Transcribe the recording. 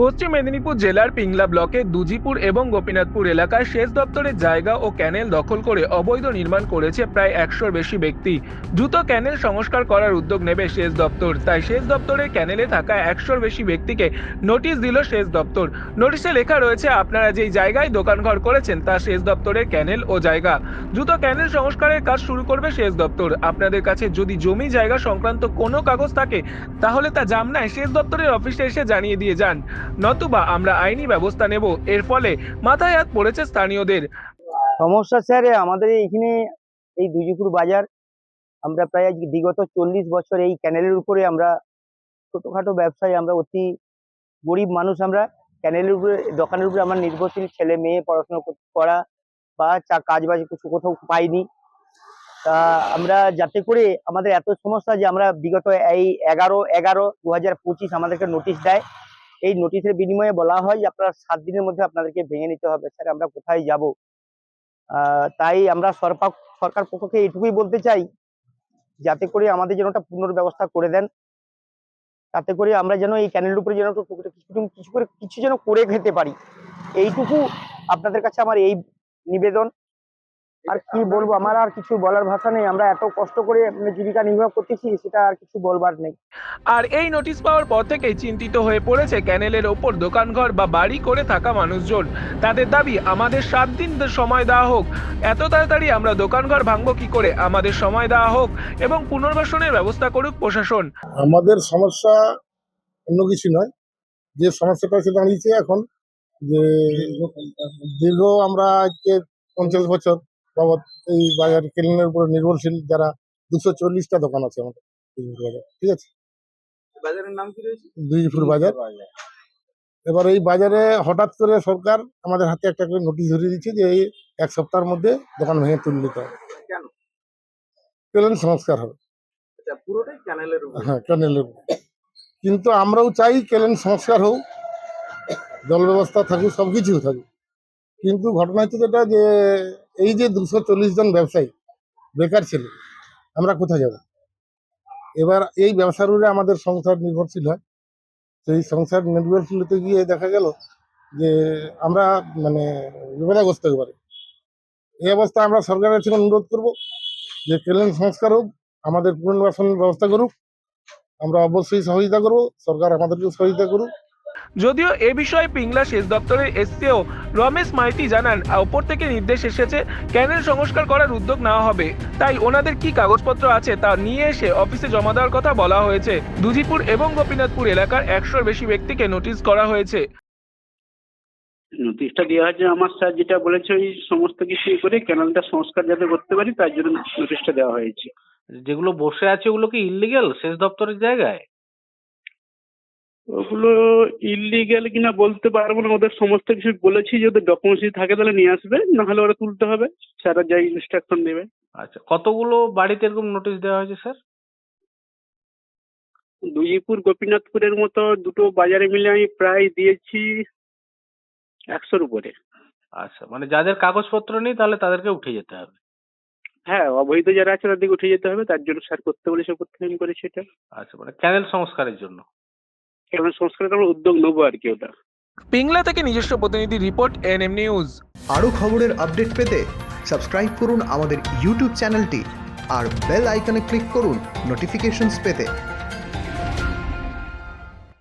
পশ্চিম মেদিনীপুর জেলার পিংলা ব্লকে দুজিপুর এবং গোপীনাথপুর এলাকায় সেচ দপ্তরের জায়গা ও ক্যানেল দখল করে অবৈধ নির্মাণ করেছে প্রায় একশোর বেশি ব্যক্তি। দ্রুত ক্যানেল সংস্কার করার উদ্যোগ নেবে সেচ দপ্তর। তাই সেচ দপ্তরের ক্যানেলে থাকা একশোর বেশি ব্যক্তিকে নোটিশ দিল সেচ দপ্তর। নোটিশে লেখা রয়েছে, আপনারা যেই জায়গায় দোকানঘর করেছেন, তা সেচ দপ্তরের ক্যানেল ও জায়গা। দ্রুত ক্যানেল সংস্কারের কাজ শুরু করবে সেচ দপ্তর। আপনাদের কাছে যদি জমি জায়গা সংক্রান্ত কোনো কাগজ থাকে, তাহলে তা জামনায় সেচ দপ্তরের অফিসে এসে জানিয়ে দিয়ে যান। নতুবা আমরা আইনি ব্যবস্থা নেব। এর ফলে মাথায় হাত পড়েছে স্থানীয়দের। সমস্যা স্যার আমাদের এইখানে এই দুজিপুর বাজার, আমরা প্রায় আজকে বিগত চল্লিশ বছর এই ক্যানেলের উপরে আমরা ছোটখাটো ব্যবসায়ী আমরা অতি গরিব মানুষ আমরা ক্যানেলের উপরে, দোকানের উপরে আমার নির্ভরশীল ছেলে মেয়ে পড়াশোনা করা বা চা কাজ বাজ কিছু কোথাও পাইনি। তা আমরা যাতে করে আমাদের এত সমস্যা যে আমরা বিগত এই এগারো এগারো দু হাজার পঁচিশ আমাদেরকে নোটিশ দেয়। এই নোটিশের বিনিময়ে বলা হয় যে, আপনার সাত দিনের মধ্যে আপনাদেরকে ভেঙে নিতে হবে। স্যার, আমরা কোথায় যাব? তাই আমরা সরকার সরকার পক্ষকে এইটুকুই বলতে চাই, যাতে করে আমাদের যেন একটা পুনর্ব্যবস্থা করে দেন। তাতে করে আমরা যেন এই ক্যানেলের উপরে যেন কিছু করে, কিছু যেন করে খেতে পারি। এইটুকু আপনাদের কাছে আমার এই নিবেদন। আর কি বলব? আমার আর কিছু বলার ভাষা নেই। আমরা এত কষ্ট করে মানে জীবিকা নির্বাহ করতেছি সেটা আর কিছু বলবার নেই। আর এই নোটিশ পাওয়ার পর থেকেই চিন্তিত হয়ে পড়েছে ক্যানেলের ওপর দোকানঘর বা বাড়ি করে থাকা মানুষজন। তাদের দাবি আমাদের সাত দিন সময় দেওয়া হোক। এত তাড়াতাড়ি আমরা দোকানঘর ভাঙবো কি করে? আমাদের সময় দেওয়া হোক এবং পুনর্বাসনের ব্যবস্থা করুক প্রশাসন। আমাদের সমস্যা অন্য কিছু নয়। যে সমস্যাটা এসে দাঁড়িয়েছে এখন যে দীর্ঘ আমরা আজকে পঞ্চাশ বছর বাবদ এই বাজার কেলেনের উপরে নির্ভরশীল যারা দুশো চল্লিশটা দোকান আছে আমাদের দুইপুর বাজার ঠিক আছে? বাজারের নাম কি রয়েছে? দুইপুর বাজার। এবার এই বাজারে হঠাৎ করে সরকার আমাদের হাতে একটা করে নোটিশ ধরিয়ে দিচ্ছে যে এই এক সপ্তাহের মধ্যে দোকান ভেঙে তুলে নিতে হবে। কেন? কেলেন সংস্কার হবে। আচ্ছা পুরোটাই ক্যানেলের হ্যাঁ ক্যানেলের কিন্তু আমরাও চাই কেলেন সংস্কার হোক জল ব্যবস্থা থাকুক সব কিছু থাকুক। কিন্তু ঘটনা হচ্ছে যেটা যে এই যে দুশো চল্লিশ জন ব্যবসায়ী, বেকার ছিল, আমরা কোথায় যাব? এবার এই ব্যবসার উপরে আমাদের সংসার নির্ভরশীল হয়। সেই সংসার নির্ভরশীল হতে গিয়ে দেখা গেল যে আমরা মানে বিপদাগ্রস্ত হতে পারি এই অবস্থা আমরা সরকারের কাছে অনুরোধ করব যে কেলেন সংস্কার হোক, আমাদের পুনর্বাসনের ব্যবস্থা করুক। আমরা অবশ্যই সহযোগিতা করব, সরকার আমাদেরকে সহযোগিতা করুক। যদিও এ বিষয়ে পিংলা সেচ দপ্তরের এসসিও রমেশ মাইতি জানান ওপর থেকে নির্দেশ এসেছে ক্যানেল সংস্কার করার উদ্যোগ নেওয়া হবে। তাই ওনাদের কি কাগজপত্র আছে তা নিয়ে এসে অফিসে জমা দেওয়ার কথা বলা হয়েছে। দুজিপুর এবং গোপীনাথপুর এলাকার একশোর বেশি ব্যক্তিকে নোটিশ করা হয়েছে। নোটিশটা দেওয়া হয়েছে আমার স্যার যেটা বলেছে ওই সমস্ত কিছু করে ক্যানালটা সংস্কার যাতে করতে পারি তার জন্য নোটিশটা দেওয়া হয়েছে। যেগুলো বসে আছে ওগুলো কি ইলিগেল সেচ দপ্তরের জায়গায়? ওগুলো ইলিগেল কিনা বলতে পারব না ওদের সমস্ত কিছু বলেছি যে ওদের ডকুমেন্টস যদি থাকে তাহলে নিয়ে আসবে না হলে ওরা তুলতে হবে স্যাররা যাই ইনস্ট্রাকশন দেবে। আচ্ছা কতগুলো বাড়িতে এরকম নোটিশ দেওয়া হয়েছে স্যার? দুইপুর গোপীনাথপুরের মতো দুটো বাজারে মিলে আমি প্রায় দিয়েছি একশোর উপরে। আচ্ছা মানে যাদের কাগজপত্র নেই তাহলে তাদেরকে উঠে যেতে হবে। হ্যাঁ অবৈধ যারা আছে তাদেরকে উঠে যেতে হবে তার জন্য স্যার করতে বলেছে করতে আমি করেছি এটা। আচ্ছা মানে ক্যানেল সংস্কারের জন্য। কেমন সংস্কারের আমরা উদ্যোগ নেব আর কি ওটা। পিংলা থেকে নিজস্ব প্রতিনিধি রিপোর্ট এনএম নিউজ। আরও খবরের আপডেট পেতে সাবস্ক্রাইব করুন আমাদের ইউটিউব চ্যানেলটি আর বেল আইকনে ক্লিক করুন নোটিফিকেশনস পেতে।